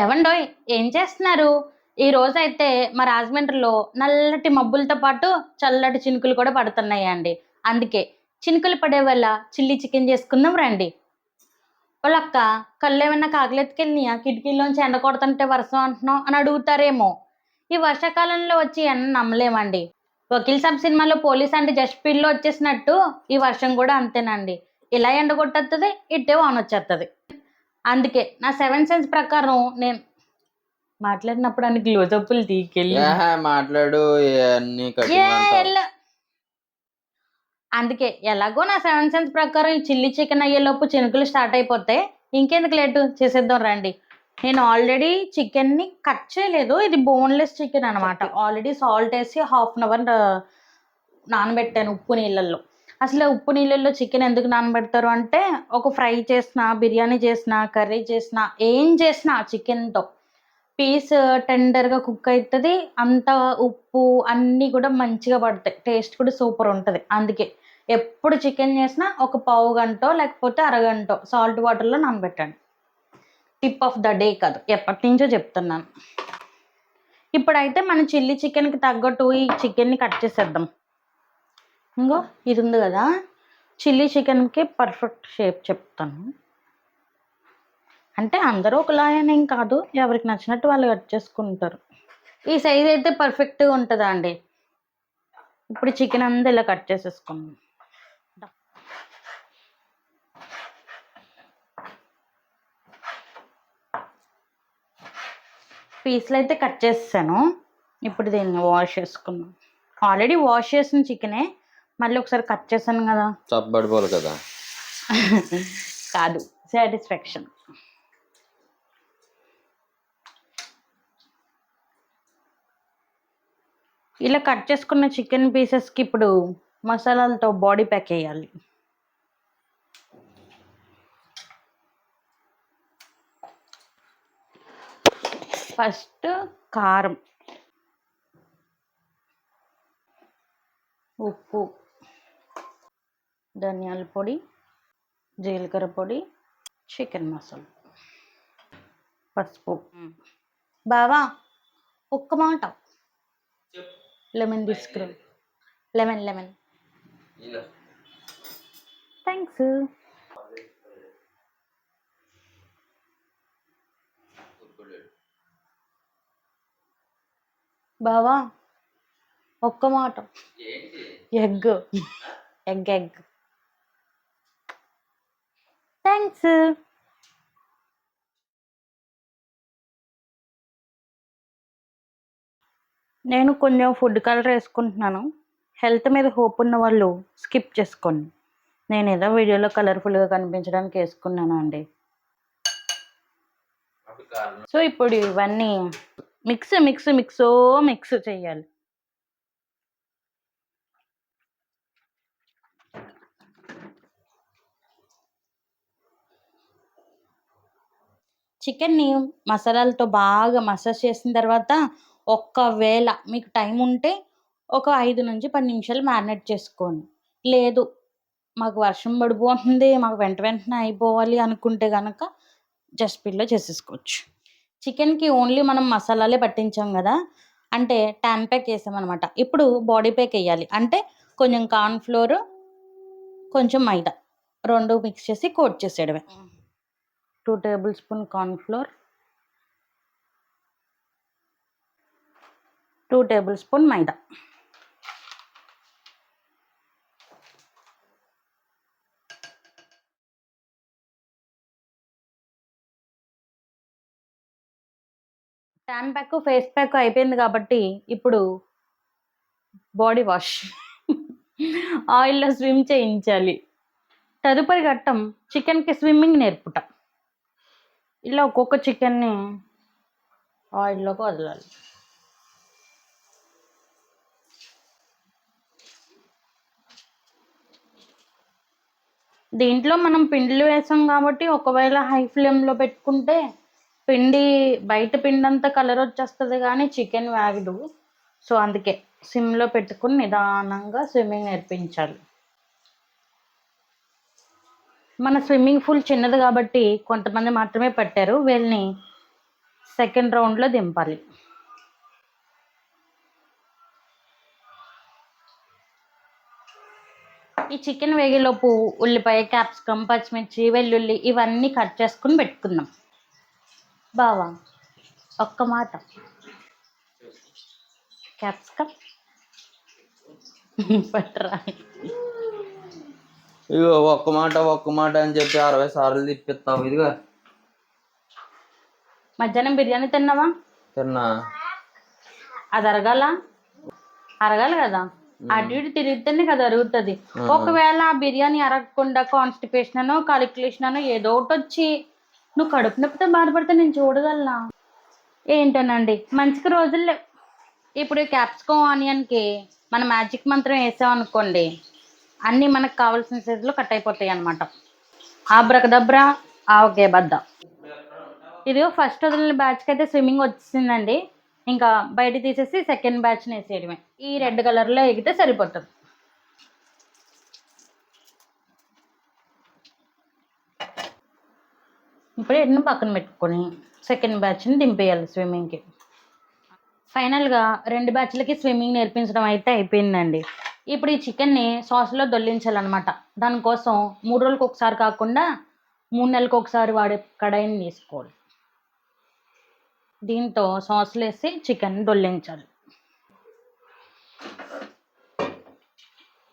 ఏవండోయ్ ఏం చేస్తున్నారు? ఈ రోజైతే మా రాజమండ్రిలో నల్లటి మబ్బులతో పాటు చల్లటి చినుకులు కూడా పడుతున్నాయి అండి అందుకే చినుకులు పడే వల్ల చిల్లీ చికెన్ చేసుకుందాం రండి. వాళ్ళక్క కళ్ళు ఏమన్నా కాకలెత్తుకెళ్ళినాయా? కిటికీలోంచి ఎండ కొడుతుంటే వర్షం అంటున్నాం అని అడుగుతారేమో. ఈ వర్షాకాలంలో వచ్చి ఎండ నమ్మలేమండి. వకీల్ సాబ్ సినిమాలో పోలీస్ అంటే జస్ట్ స్పీడ్లో వచ్చేసినట్టు ఈ వర్షం కూడా అంతేనండి. ఇలా ఎండ కొట్టేస్తుంది ఇట్టే వాన్ వచ్చేస్తుంది అందుకే నా సెవెన్ సెన్స్ ప్రకారం నేను మాట్లాడినప్పుడు అన్ని క్లోజప్లు తీకెళ్ళి. మాట్లాడు. అందుకే ఎలాగో నా సెవెన్ సెన్స్ ప్రకారం ఈ చిల్లీ చికెన్ అయ్యేలోపు చినుకులు స్టార్ట్ అయిపోతాయి. ఇంకెందుకు లేటు? చేసేద్దాం రండి. నేను ఆల్రెడీ చికెన్ని కట్ చేయలేదు. ఇది బోన్లెస్ చికెన్ అనమాట ఆల్రెడీ సాల్ట్ వేసి హాఫ్ అన్ అవర్ నానబెట్టాను ఉప్పు నీళ్ళల్లో. అసలు ఉప్పు నీళ్ళల్లో చికెన్ ఎందుకు నానబెడతారు అంటే ఒక ఫ్రై చేసిన బిర్యానీ చేసిన కర్రీ చేసిన ఏం చేసినా చికెన్తో పీస్ టెండర్గా కుక్ అవుతుంది అంత ఉప్పు అన్నీ కూడా మంచిగా పడతాయి. టేస్ట్ కూడా సూపర్ ఉంటుంది. అందుకే ఎప్పుడు చికెన్ చేసినా ఒక పావు గంట లేకపోతే అరగంట సాల్ట్ వాటర్లో నానబెట్టండి. టిప్ ఆఫ్ ద డే కాదు ఎప్పటి నుంచో చెప్తున్నాను. ఇప్పుడైతే మన చిల్లీ చికెన్కి తగ్గట్టు ఈ చికెన్ని కట్ చేసేద్దాం. ఇంకో ఇది ఉంది కదా. చిల్లీ చికెన్కి పర్ఫెక్ట్ షేప్ చెప్తాను. అంటే అందరూ ఒకలాగనేం కాదు ఎవరికి నచ్చినట్టు వాళ్ళు కట్ చేసుకుంటారు. ఈ సైజ్ అయితే పర్ఫెక్ట్గా ఉంటుందా అండి? ఇప్పుడు చికెన్ అంతా ఇలా కట్ చేసేసుకున్నాం పీస్లు అయితే కట్ చేసాను ఇప్పుడు దీన్ని వాష్ చేసుకున్నాం ఆల్రెడీ వాష్ చేసిన చికెనే మళ్ళీ ఒకసారి కట్ చేశాను కదా. చప్పబడిపోవాలి కదా. కాదు సాటిస్ఫాక్షన్ ఇలా కట్ చేసుకున్న చికెన్ పీసెస్కి ఇప్పుడు మసాలాలతో బాడీ ప్యాక్ వేయాలి. ఫస్ట్ కారం. ఉప్పు. ధనియాల పొడి జీలకర్ర పొడి చికెన్ మసాలా. పసుపు. బావా ఒక్క మాట. లెమన్ తీసుకురా లెమన్ లెమన్. థ్యాంక్స్ బావా ఒక్క మాట. ఎగ్. Egg egg. థ్యాంక్స్ నేను కొంచెం ఫుడ్ కలర్ వేసుకుంటున్నాను. హెల్త్ మీద హోప్ ఉన్న వాళ్ళు స్కిప్ చేసుకోండి. నేను ఏదో వీడియోలో కలర్ఫుల్గా కనిపించడానికి వేసుకున్నాను అండి. సో ఇప్పుడు ఇవన్నీ మిక్స్ మిక్స్ మిక్సో మిక్స్ చేయాలి. చికెన్ని మసాలాలతో బాగా మసాజ్ చేసిన తర్వాత ఒక్కవేళ మీకు టైం ఉంటే ఒక ఐదు నుంచి పది నిమిషాలు మ్యారినేట్ చేసుకోండి. లేదు మాకు వర్షం పడిపోతుంది మాకు వెంట వెంటనే అయిపోవాలి అనుకుంటే కనుక జస్ట్ పిల్లో చేసేసుకోవచ్చు. చికెన్కి ఓన్లీ మనం మసాలాలే పట్టించాం కదా అంటే ట్యాన్ ప్యాక్ వేసామన్నమాట. ఇప్పుడు బాడీ ప్యాక్ వేయాలి. అంటే కొంచెం కార్న్ ఫ్లోర్ కొంచెం మైదా రెండు మిక్స్ చేసి coat చేసేయడమే. Two tablespoon cornflour two tablespoon maida. Tan pack face pack అయిపోయింది కాబట్టి ఇప్పుడు బాడీ వాష్ ఆయిల్లో స్విమ్ చేయించాలి. తదుపరి ఘట్టం చికెన్కి స్విమ్మింగ్ నేర్పుట. ఇలా ఒక్కొక్క చికెన్ని ఆయిల్లోకి వదలాలి. దీంట్లో మనం పిండిలు వేసాం కాబట్టి ఒకవేళ హై ఫ్లేమ్లో పెట్టుకుంటే పిండి బయట పిండి అంతా కలర్ వచ్చేస్తుంది కానీ చికెన్ వేగదు సో అందుకే సిమ్లో పెట్టుకుని నిదానంగా స్విమ్మింగ్ నేర్పించాలి. మన స్విమ్మింగ్ పూల్ చిన్నది కాబట్టి కొంతమంది మాత్రమే పట్టారు. వీళ్ళని సెకండ్ రౌండ్లో దింపాలి. ఈ చికెన్ వేగేలోపు ఉల్లిపాయ క్యాప్సికమ్ పచ్చిమిర్చి వెల్లుల్లి ఇవన్నీ కట్ చేసుకుని పెట్టుకుందాం. బావా ఒక్క మాట. క్యాప్సికమ్ పట్టరా. ఇగో ఒక్క మాట ఒక్క మాట అని చెప్పి అరవై సార్లు తిప్పిస్తావు ఇదిగో. మధ్యాహ్నం బిర్యానీ తిన్నావా? తిన్నా. అది అరగాల? అరగాలి కదా? అటు ఇటు తిరిగితేనే కదా అరుగుతుంది. ఒకవేళ ఆ బిర్యానీ అరగకుండా కాన్స్టిపేషన్ అనో కాలిక్యులేషన్ అనో ఏదో ఒకటి వచ్చి నువ్వు కడుపు నొప్పితో బాధపడితే నేను చూడగలనా? ఏంటోనండి మంచిగా రోజులు లేవు. ఇప్పుడు క్యాప్సికమ్ ఆనియన్కి మన మ్యాజిక్ మంత్రం వేసామనుకోండి అన్నీ మనకు కావాల్సిన సైజులో కట్ అయిపోతాయి అన్నమాట. ఆబ్రకదబ్రా ఆవకే బద్ద. ఇది ఫస్ట్ వదిలిన బ్యాచ్కి అయితే స్విమ్మింగ్ వచ్చిందండి. ఇంకా బయట తీసేసి సెకండ్ బ్యాచ్ని వేసేయడమే. ఈ రెడ్ కలర్లో ఎగితే సరిపోతుంది. ఇప్పుడు ఎన్ని పక్కన పెట్టుకొని సెకండ్ బ్యాచ్ని దింపేయాలి స్విమ్మింగ్కి ఫైనల్గా రెండు బ్యాచ్లకి స్విమ్మింగ్ నేర్పించడం అయితే అయిపోయిందండి. ఇప్పుడు ఈ చికెన్ని సాస్లో దొల్లించాలన్నమాట. దానికోసం మూడు రోజులకు ఒకసారి కాకుండా మూడు నెలలకు ఒకసారి వాడే కడాయిని తీసుకోవాలి దీంతో సాస్లు వేసి చికెన్ దొల్లించాలి.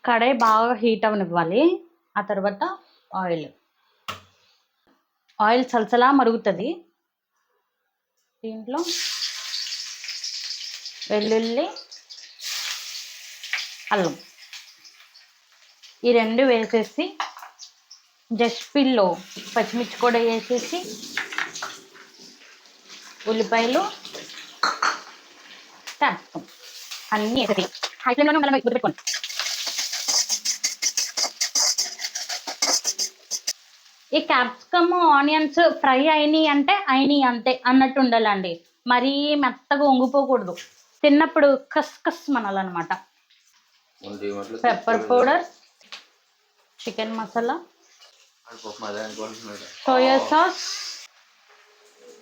కడాయి బాగా హీట్ అవనివ్వాలి. ఆ తర్వాత ఆయిల్. ఆయిల్ సలసలా మరుగుతుంది. దీంట్లో వెల్లుల్లి అల్లం. ఈ రెండు వేసేసి జస్ట్ పిల్లో పచ్చిమిర్చి కూడా వేసేసి ఉల్లిపాయలు క్యాప్సికమ్ అన్నీ వేసేసి హై ఫ్లేమ్లోనే ఉండాలి గుర్తుపెట్టుకోండి ఈ క్యాప్సికమ్ ఆనియన్స్ ఫ్రై అయినాయి అంటే అయినాయి అంతే అన్నట్టు ఉండాలండి. మరీ మెత్తగా వంగిపోకూడదు. తిన్నప్పుడు కస్ కస్ మనాలన్నమాట. Pepper powder chicken masala soya sauce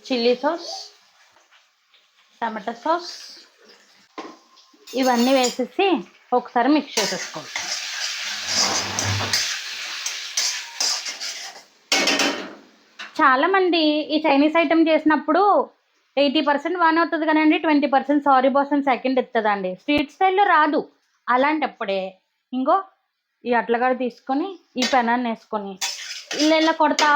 chilli sauce tomato sauce. ఇవన్నీ వేసేసి ఒకసారి మిక్స్ చేసేసుకోవాలి చాలామంది ఈ చైనీస్ ఐటెం చేసినప్పుడు ఎయిటీ పర్సెంట్ బాగానే అవుతుంది కానండి ట్వంటీ పర్సెంట్ సారీ బాస్ అని సెకండ్ ఇస్తుందండి స్ట్రీట్ స్టైల్లో రాదు. అలాంటప్పుడే ఇంకో ఈ అట్లగాడ తీసుకొని ఈ పెనాన్ని వేసుకొని ఇల్లు ఇలా కొడతా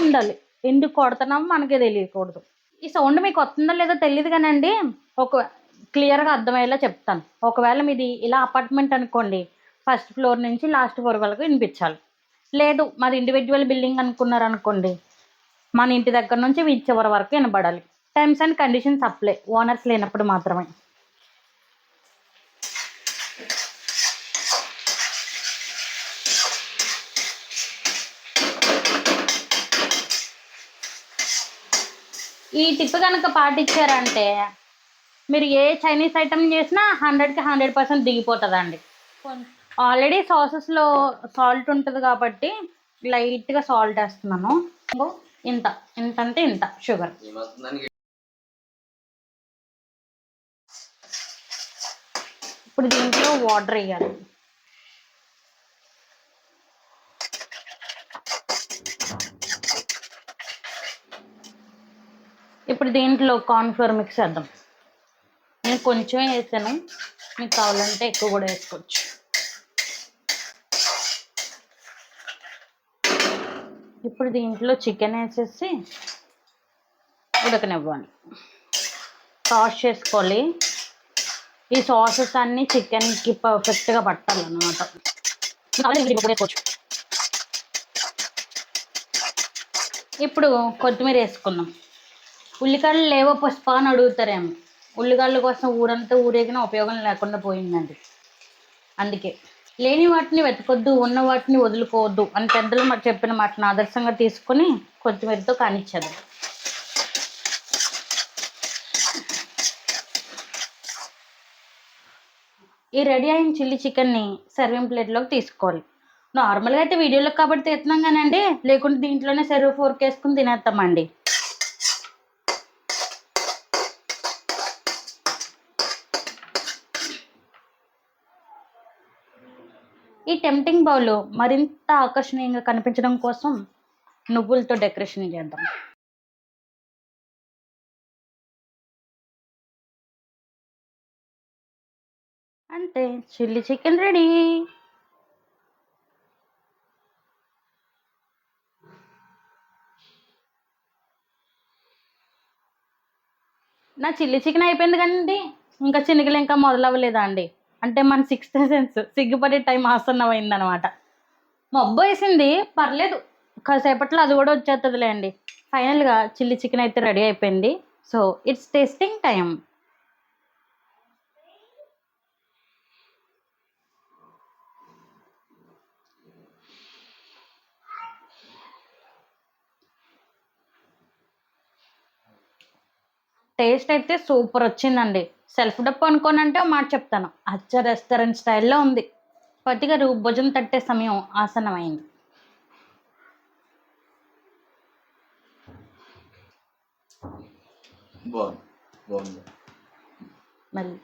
ఉండాలి. ఎందుకు కొడుతున్నామో మనకే తెలియకూడదు. ఈ సౌండ్ మీకు వస్తుందో లేదో తెలియదు కానండి ఒక క్లియర్గా అర్థమయ్యేలా చెప్తాను. ఒకవేళ మీది ఇలా అపార్ట్మెంట్ అనుకోండి ఫస్ట్ ఫ్లోర్ నుంచి లాస్ట్ ఫ్లోర్ వరకు వినిపించాలి. లేదు మాది ఇండివిజువల్ బిల్డింగ్ అనుకున్నారు అనుకోండి మన ఇంటి దగ్గర నుంచి వీధి చివరి వరకు వినబడాలి. Terms and conditions apply owners లేనప్పుడు మాత్రమే. ఈ టిప్ కనుక పాటించారంటే మీరు ఏ చైనీస్ ఐటమ్ చేసినా హండ్రెడ్కి హండ్రెడ్ పర్సెంట్ దిగిపోతుందండి. ఆల్రెడీ సాసెస్లో సాల్ట్ ఉంటుంది కాబట్టి లైట్గా సాల్ట్ వేస్తున్నాను. ఇంకో ఇంత ఇంత అంటే ఇంత షుగర్ ఇప్పుడు దీంట్లో వాటర్ వేయాలి. ఇప్పుడు దీంట్లో కార్న్ఫ్లోర్ మిక్స్ చేద్దాం. నేను కొంచెం వేసాను. మీకు కావాలంటే ఎక్కువ కూడా వేసుకోవచ్చు. ఇప్పుడు దీంట్లో చికెన్ వేసేసి ఉడకనివ్వాలి. సాస్ చేసుకోవాలి. ఈ సాసెస్ అన్ని చికెన్కి పర్ఫెక్ట్గా పట్టాలన్నమాట. వేసుకోవచ్చు. ఇప్పుడు కొత్తిమీర వేసుకుందాం. ఉల్లికాడలు లేవో పుష్ప అని అడుగుతారేమో. ఉల్లిగాళ్ళ కోసం ఊరంతా ఊరేగిన ఉపయోగం లేకుండా పోయిందండి. అందుకే. లేని వాటిని వెతకొద్దు ఉన్న వాటిని వదులుకోవద్దు అని పెద్దలు మాకు చెప్పిన మాటను ఆదర్శంగా తీసుకొని కొత్తిమీరతో కానిచ్చారు. ఈ రెడీ అయిన చిల్లీ చికెన్ని సర్వింగ్ ప్లేట్లోకి తీసుకోవాలి. నార్మల్గా అయితే వీడియోలో కాబట్టి తీస్తున్నాం కానండి లేకుంటే దీంట్లోనే సర్వ్ ఫోర్క్ వేసుకుని తినేస్తామండి. ఈ టెంప్టింగ్ బౌల్ మరింత ఆకర్షణీయంగా కనిపించడం కోసం నువ్వులతో డెకరేషన్ చేద్దాం. అంతే చిల్లీ చికెన్ రెడీ నా చిల్లీ చికెన్ అయిపోయింది కదండి. ఇంకా చిన్నగలు ఇంకా మొదలవ్వలేదా అండి? అంటే మన సిక్స్త్ సెన్స్ సిగ్గుపడే టైం ఆసన్నమైంది అనమాట మబ్బు వేసింది పర్లేదు కాసేపట్లో అది కూడా వచ్చేస్తుందిలే అండి. ఫైనల్గా చిల్లీ చికెన్ అయితే రెడీ అయిపోయింది. So it's tasting time taste అయితే సూపర్ వచ్చిందండి. సెల్ఫ్ డప్పు అనుకోనంటే ఒక మాట చెప్తాను. అచ్చ రెస్టారెంట్ స్టైల్లో ఉంది. పతి గారు భుజం తట్టే సమయం ఆసన్నమైంది. బాగుంది. మళ్ళీ.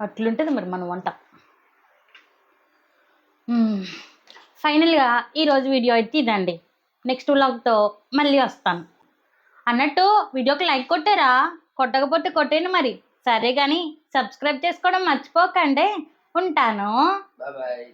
అట్లుంటుంది మరి మన వంట. ఫైనల్గా ఈరోజు వీడియో అయితే ఇదండి. నెక్స్ట్ వ్లాగ్తో మళ్ళీ వస్తాను. అన్నట్టు వీడియోకి లైక్ కొట్టారా? కొట్టకపోతే కొట్టేయండి మరి. సరే కానీ సబ్స్క్రైబ్ చేసుకోవడం మర్చిపోకండి. ఉంటాను. బాయ్